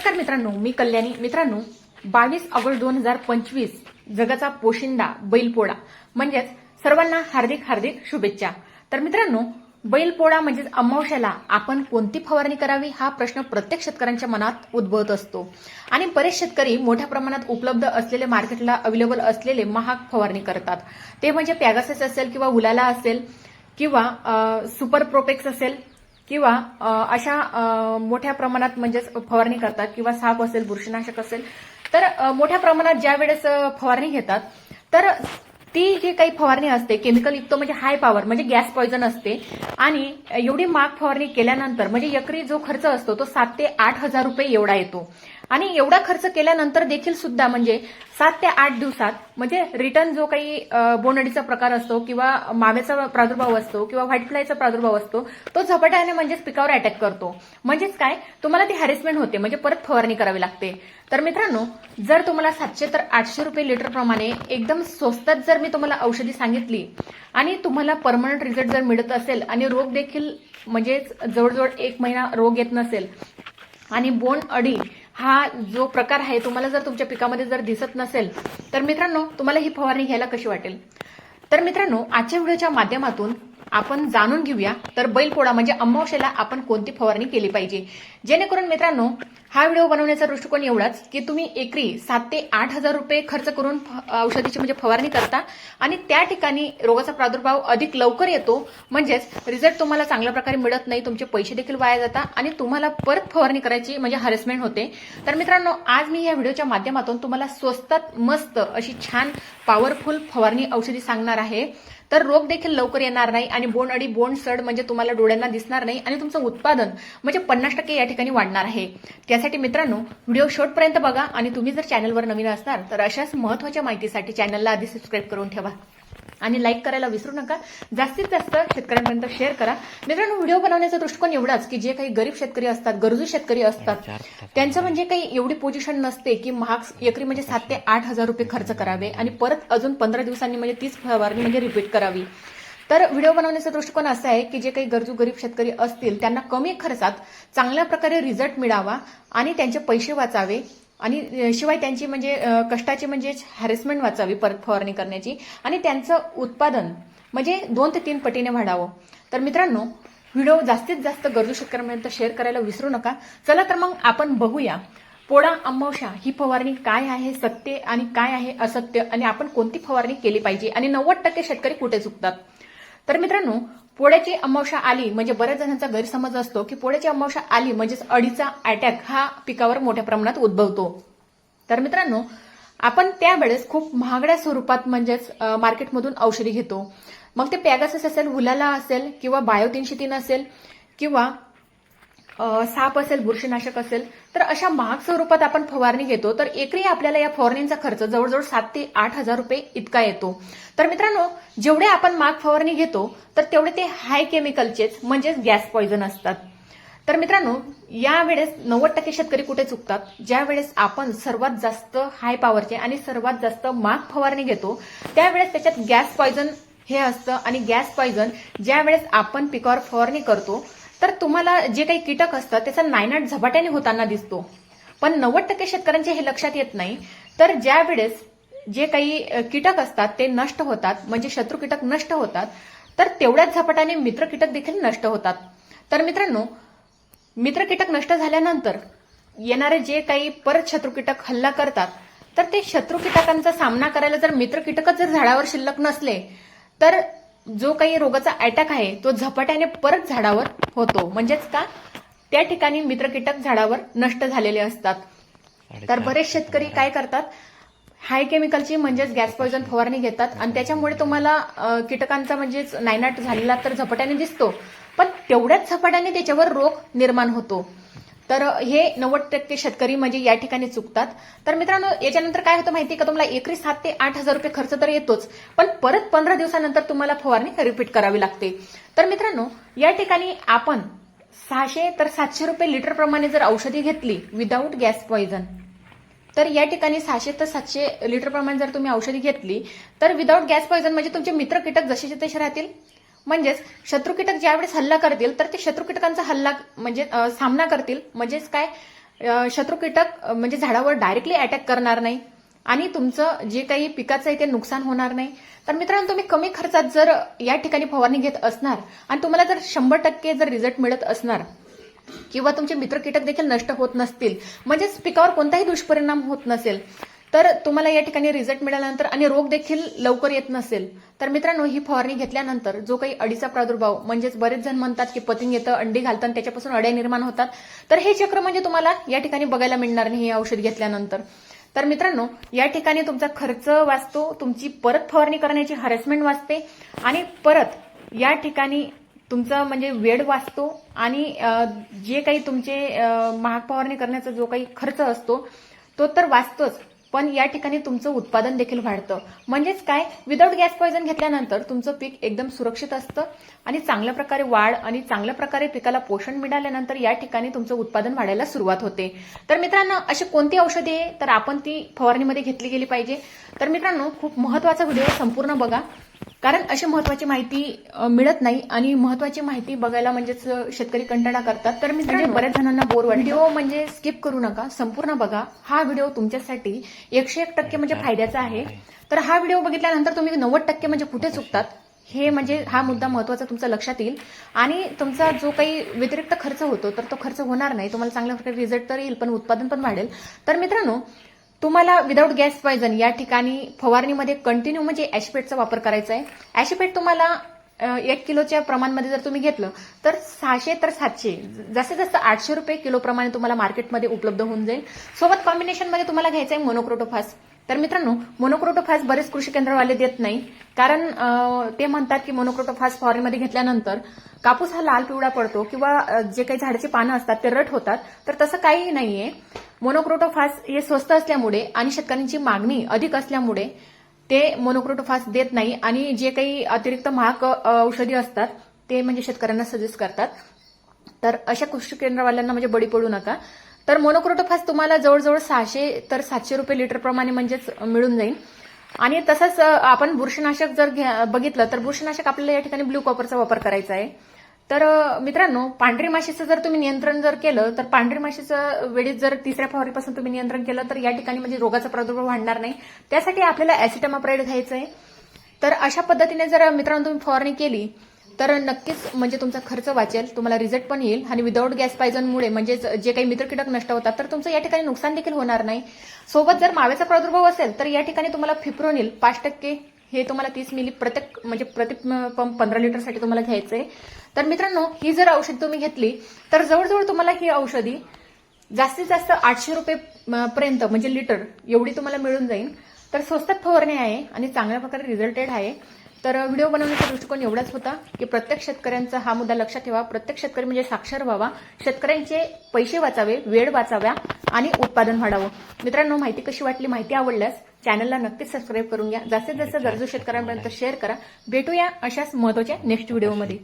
नमस्कार मित्रांनो मी कल्याणी. मित्रांनो बावीस ऑगस्ट दोन हजार पंचवीस जगाचा पोशिंदा बैलपोळा म्हणजेच सर्वांना हार्दिक हार्दिक शुभेच्छा. तर मित्रांनो बैलपोळा म्हणजेच अमावश्याला आपण कोणती फवारणी करावी हा प्रश्न प्रत्येक शेतकऱ्यांच्या मनात उद्भवत असतो. आणि बरेच शेतकरी मोठ्या प्रमाणात उपलब्ध असलेले मार्केटला अवेलेबल असलेले महाग फवारणी करतात. ते म्हणजे पॅगासेस असेल किंवा उलाला असेल किंवा सुपर प्रोपेक्स असेल किंवा अशा मोठ्या प्रमाणात म्हणजेच फवारणी करतात किंवा साप असेल बुरशीनाशक असेल तर मोठ्या प्रमाणात ज्या वेळेस फवारणी घेतात तर ती जी काही फवारणी असते केमिकल युक्त म्हणजे हाय पॉवर म्हणजे गॅस पॉयझन असते आणि एवढी माग फवारणी केल्यानंतर म्हणजे एकरी जो खर्च असतो तो सात ते आठ हजार रुपये एवढा येतो. आणि एवढा खर्च केल्यानंतर देखील सुद्धा म्हणजे सात ते आठ दिवसात म्हणजे रिटर्न जो काही अ, बोंडअळीचा प्रकार असतो किंवा माव्याचा प्रादुर्भाव असतो किंवा व्हाईट फ्लायचा प्रादुर्भाव असतो तो झपाट्याने म्हणजेच पिकावर अटॅक करतो. म्हणजेच काय? तुम्हाला ती हॅरेसमेंट होते म्हणजे परत फवारणी करावी लागते. तर मित्रांनो जर तुम्हाला सातशे तर आठशे रुपये लिटरप्रमाणे एकदम स्वस्तात जर मी तुम्हाला औषधी सांगितली आणि तुम्हाला परमनंट रिझल्ट जर मिळत असेल आणि रोग देखील म्हणजेच जवळजवळ एक महिना रोग येत नसेल आणि बोंड अडी हा जो प्रकार आहे तुम्हाला जर तुमच्या पिकामध्ये जर दिसत नसेल तर मित्रांनो तुम्हाला ही फवारणी घ्यायला कशी वाटेल? तर मित्रांनो आजच्या व्हिडिओच्या माध्यमातून आपण जाणून घेऊया. तर बैलपोळा म्हणजे अमावशेला आपण कोणती फवारणी केली पाहिजे? जेणेकरून मित्रांनो हा व्हिडिओ बनवण्याचा दृष्टिकोन एवढाच की तुम्ही एकरी सात ते आठ हजार रुपये खर्च करून फ- औषधीची म्हणजे फवारणी करता आणि त्या ठिकाणी रोगाचा प्रादुर्भाव अधिक लवकर येतो. म्हणजेच रिझल्ट तुम्हाला चांगल्या प्रकारे मिळत नाही तुमचे पैसे देखील वाया जातात आणि तुम्हाला परत फवारणी करायची म्हणजे हरेसमेंट होते. तर मित्रांनो आज मी या व्हिडिओच्या माध्यमातून तुम्हाला स्वस्तात मस्त अशी छान पॉवरफुल फवारणी औषधी सांगणार आहे. तर रोग देखील लवकर येणार नाही आणि बोंड अडी बोंड सड म्हणजे तुम्हाला डोळ्यांना दिसणार नाही आणि तुमचं उत्पादन म्हणजे पन्नास टक्के या ठिकाणी वाढणार आहे. त्यासाठी मित्रांनो व्हिडिओ शेवटपर्यंत बघा आणि तुम्ही जर चॅनलवर नवीन असणार तर अशाच महत्त्वाच्या माहितीसाठी चॅनलला आधी सबस्क्राईब करून ठेवा. आणि लाईक करायला विसरू नका. जास्तीत जास्त शेतकऱ्यांपर्यंत शेअर करा. मित्रांनो व्हिडिओ बनवण्याचा दृष्टिकोन एवढाच की जे काही गरीब शेतकरी असतात गरजू शेतकरी असतात त्यांचं म्हणजे काही एवढी पोझिशन नसते की महाग एकरी म्हणजे सात ते आठ हजार रुपये खर्च करावे आणि परत अजून पंधरा दिवसांनी म्हणजे तीच फवारणी म्हणजे रिपीट करावी. तर व्हिडिओ बनवण्याचा दृष्टिकोन असा आहे की जे काही गरजू गरीब शेतकरी असतील त्यांना कमी खर्चात चांगल्या प्रकारे रिझल्ट मिळावा आणि त्यांचे पैसे वाचावे. आणि शिवाय त्यांची म्हणजे कष्टाची म्हणजे हॅरेसमेंट वाचावी परत फवारणी करण्याची. आणि त्यांचं उत्पादन म्हणजे दोन ते तीन पटीने वाढावं. तर मित्रांनो व्हिडिओ जास्तीत जास्त गरजू शेतकऱ्यांपर्यंत शेअर करायला विसरू नका. चला तर मग आपण बघूया पोळा अमावशा ही फवारणी काय आहे सत्य आणि काय आहे असत्य आणि आपण कोणती फवारणी केली पाहिजे? आणि नव्वद टक्के शेतकरी कुठे चुकतात? तर मित्रांनो पोळ्याची अमावशा आली म्हणजे बऱ्याच जणांचा गैरसमज असतो की पोळ्याची अमावशा आली म्हणजेच अडीचा अटॅक हा पिकावर मोठ्या प्रमाणात उद्भवतो. तर मित्रांनो आपण त्यावेळेस खूप महागड्या स्वरूपात म्हणजेच मार्केटमधून औषधी घेतो. मग ते पॅगासस असेल हुलाला असेल किंवा बायोतीनशे तीन असेल किंवा साप असेल बुरशीनाशक असेल तर अशा महाग स्वरूपात आपण फवारणी घेतो तर एकरी आपल्याला या फवारणीचा खर्च जवळजवळ सात ते आठ हजार रुपये इतका येतो. तर मित्रांनो जेवढे आपण महाग फवारणी घेतो तर तेवढे ते हाय केमिकलचेच म्हणजेच गॅस पॉयझन असतात. तर मित्रांनो या वेळेस नव्वद टक्के शेतकरी कुठे चुकतात? ज्या वेळेस आपण सर्वात जास्त हाय पॉवरचे आणि सर्वात जास्त माग फवारणी घेतो त्यावेळेस त्याच्यात गॅस पॉयझन हे असतं आणि गॅस पॉयझन ज्या वेळेस आपण पिकावर फवारणी करतो तर तुम्हाला जे काही कीटक असतात त्याचा नायनाट झपाट्याने होताना दिसतो. पण नव्वद टक्के शेतकऱ्यांचे हे लक्षात येत नाही. तर ज्या वेळेस जे काही कीटक असतात ते नष्ट होतात म्हणजे शत्रू कीटक नष्ट होतात तर तेवढ्याच झपाट्याने मित्र कीटक देखील नष्ट होतात. तर मित्रांनो मित्र कीटक नष्ट झाल्यानंतर येणारे जे काही परत शत्रू कीटक हल्ला करतात तर ते शत्रू कीटकांचा सामना करायला जर मित्र कीटकच जर झाडावर शिल्लक नसले तर जो काही रोगाचा अटॅक आहे तो झपाट्याने परत झाडावर होतो. म्हणजेच का? त्या ठिकाणी मित्र कीटक झाडावर नष्ट झालेले असतात. तर बरेच शेतकरी काय करतात? हाय केमिकलची म्हणजेच गॅस पॉयझन फवारणी घेतात आणि त्याच्यामुळे तुम्हाला कीटकांचा म्हणजेच नायनाट झालेला तर झपाट्याने दिसतो. पण तेवढ्याच झपाट्याने त्याच्यावर रोग निर्माण होतो. तर हे नव्वद टक्के शेतकरी म्हणजे या ठिकाणी चुकतात. तर मित्रांनो याच्यानंतर काय होतं माहिती का? तुम्हाला एकरी सात ते आठ हजार रुपये खर्च तर येतोच पण परत पंधरा दिवसानंतर तुम्हाला फवारणी रिपीट करावी लागते. तर मित्रांनो या ठिकाणी आपण सहाशे तर सातशे रुपये लिटर प्रमाणे जर औषधी घेतली विदाऊट गॅस पॉइझन तर या ठिकाणी सहाशे तर सातशे लिटर प्रमाणे जर तुम्ही औषधी घेतली तर विदाऊट गॅस पॉइझन म्हणजे तुमचे मित्र कीटक जसेचे तसे राहतील म्हणजेच शत्रू कीटक ज्यावेळेस हल्ला करतील तर ते शत्रू कीटकांचा हल्ला म्हणजे सामना करतील. म्हणजेच काय? शत्रू कीटक म्हणजे झाडावर डायरेक्टली अटॅक करणार नाही. आणि तुमचं जे काही पिकाचं आहे ते नुकसान होणार नाही. तर मित्रांनो तुम्ही कमी खर्चात जर या ठिकाणी फवारणी घेत असणार आणि तुम्हाला जर शंभर टक्के जर रिझल्ट मिळत असणार किंवा तुमचे मित्र कीटक देखील नष्ट होत नसतील म्हणजेच पिकावर कोणताही दुष्परिणाम होत नसेल तर तुम्हाला या ठिकाणी रिझल्ट मिळाल्यानंतर आणि रोग देखील लवकर येत नसेल तर मित्रांनो ही फवारणी घेतल्यानंतर जो काही अडीचा प्रादुर्भाव म्हणजेच बरेच जण म्हणतात की पतिंग येतं अंडी घालतात आणि त्याच्यापासून अड्या निर्माण होतात. तर हे चक्र म्हणजे तुम्हाला या ठिकाणी बघायला मिळणार नाही हे औषध घेतल्यानंतर. तर मित्रांनो या ठिकाणी तुमचा खर्च वाचतो तुमची परत फवारणी करण्याची हॅरेसमेंट वाचते आणि परत या ठिकाणी तुमचा म्हणजे वेळ वाचतो आणि जे काही तुमचे महाग फवारणी करण्याचा जो काही खर्च असतो तो तर वाचतोच. पण या ठिकाणी तुमचं उत्पादन देखील वाढतं. म्हणजेच काय? विदाऊट गॅस पॉयझन घेतल्यानंतर तुमचं पीक एकदम सुरक्षित असतं आणि चांगल्या प्रकारे वाढ आणि चांगल्या प्रकारे पिकाला पोषण मिळाल्यानंतर या ठिकाणी तुमचं उत्पादन वाढायला सुरुवात होते. तर मित्रांनो अशी कोणती औषधे आहे? तर आपण ती फवारणीमध्ये घेतली गेली पाहिजे. तर मित्रांनो खूप महत्त्वाचा व्हिडिओ संपूर्ण बघा. कारण अशी महत्वाची माहिती मिळत नाही आणि महत्वाची माहिती बघायला म्हणजेच शेतकरी कंटाळा करतात. तर मी म्हणजे बऱ्याच जणांना बोर व्हिडिओ म्हणजे स्किप करू नका संपूर्ण बघा. हा व्हिडिओ तुमच्यासाठी एकशे एक टक्के म्हणजे फायद्याचा आहे. तर हा व्हिडिओ बघितल्यानंतर तुम्ही नव्वद टक्के म्हणजे कुठे चुकतात? हे म्हणजे हा मुद्दा महत्त्वाचा तुमचा लक्षात येईल. आणि तुमचा जो काही व्यतिरिक्त खर्च होतो तर तो खर्च होणार नाही. तुम्हाला चांगल्या प्रकारे रिझल्ट तर येईल पण उत्पादन पण वाढेल. तर मित्रांनो तुम्हाला विदाऊट गॅस पॉयझन या ठिकाणी फवारणीमध्ये कंटिन्यू म्हणजे ॲशिपेटचा वापर करायचा आहे. ॲशिपेट तुम्हाला एक किलोच्या प्रमाणमध्ये जर तुम्ही घेतलं तर सहाशे तर सातशे जास्तीत जास्त आठशे रुपये किलो प्रमाणे तुम्हाला मार्केटमध्ये उपलब्ध होऊन जाईल. सोबत कॉम्बिनेशनमध्ये तुम्हाला घ्यायचं आहे मोनोक्रोटोफास तर मित्रांनो मोनोक्रोटोफास बरेच कृषी केंद्रवाले देत नाही कारण ते म्हणतात की मोनोक्रोटोफास फॉरेनमध्ये घेतल्यानंतर कापूस हा लाल पिवळा पडतो किंवा जे काही झाडाची पानं असतात ते रट होतात तर तसं काहीही नाहीये. मोनोक्रोटोफास हे स्वस्त असल्यामुळे आणि शेतकऱ्यांची मागणी अधिक असल्यामुळे ते मोनोक्रोटोफास देत नाही आणि जे काही अतिरिक्त महाग औषधी असतात ते म्हणजे शेतकऱ्यांना सजेस्ट करतात. तर अशा कृषी केंद्रवाल्यांना म्हणजे बळी पडू नका. तर मोनोक्रोटोफास तुम्हाला जवळजवळ सहाशे तर सातशे रुपये लिटर प्रमाणे म्हणजेच मिळून जाईल. आणि तसंच आपण बुरशीनाशक जर घ्या- बघितलं तर बुरशीनाशक आपल्याला या ठिकाणी ब्ल्यू कॉपरचा वापर करायचा आहे. तर मित्रांनो पांढरी माशीचं जर तुम्ही नियंत्रण जर केलं तर पांढरी माशीचं वेळेत जर तिसऱ्या फवारीपासून तुम्ही नियंत्रण केलं तर या ठिकाणी म्हणजे रोगाचा प्रादुर्भाव वाढणार नाही. त्यासाठी आपल्याला ऍसिटमाप्राईड घ्यायचं आहे तर अशा पद्धतीने जर मित्रांनो तुम्ही फवारणी केली तर नक्कीच म्हणजे तुमचा खर्च वाचेल तुम्हाला रिझल्ट पण येईल आणि विदाऊट गॅस पायजनमुळे म्हणजे जे काही मित्र कीटक नष्ट होतात तर तुमचं या ठिकाणी नुकसान देखील होणार नाही. सोबत जर माव्याचा प्रादुर्भाव असेल तर या ठिकाणी तुम्हाला फिप्रोनिल पाच टक्के हे तुम्हाला तीस मिली प्रत्येक म्हणजे प्रति पंप पंधरा लिटरसाठी तुम्हाला घ्यायचं. आहे तर मित्रांनो ही जर औषध तुम्ही घेतली तर जवळजवळ तुम्हाला ही औषधी जास्तीत जास्त आठशे रुपये पर्यंत म्हणजे लिटर एवढी तुम्हाला मिळून जाईल. तर स्वस्तात फवारणी आहे आणि चांगल्या प्रकारे रिझल्टेड आहे. तर व्हिडिओ बनवण्याचा दृष्टिकोन एवढाच होता की प्रत्येक शेतकऱ्यांचा हा मुद्दा लक्षात ठेवा. प्रत्येक शेतकरी म्हणजे साक्षर व्हावा. शेतकऱ्यांचे पैसे वाचावे वेळ वाचाव्या आणि उत्पादन वाढावं. मित्रांनो माहिती कशी वाटली? माहिती आवडल्यास चॅनलला नक्कीच सबस्क्राईब करून घ्या. जास्तीत जास्त गरजू शेतकऱ्यांपर्यंत शेअर करा. भेटूया अशाच महत्त्वाच्या नेक्स्ट व्हिडिओमध्ये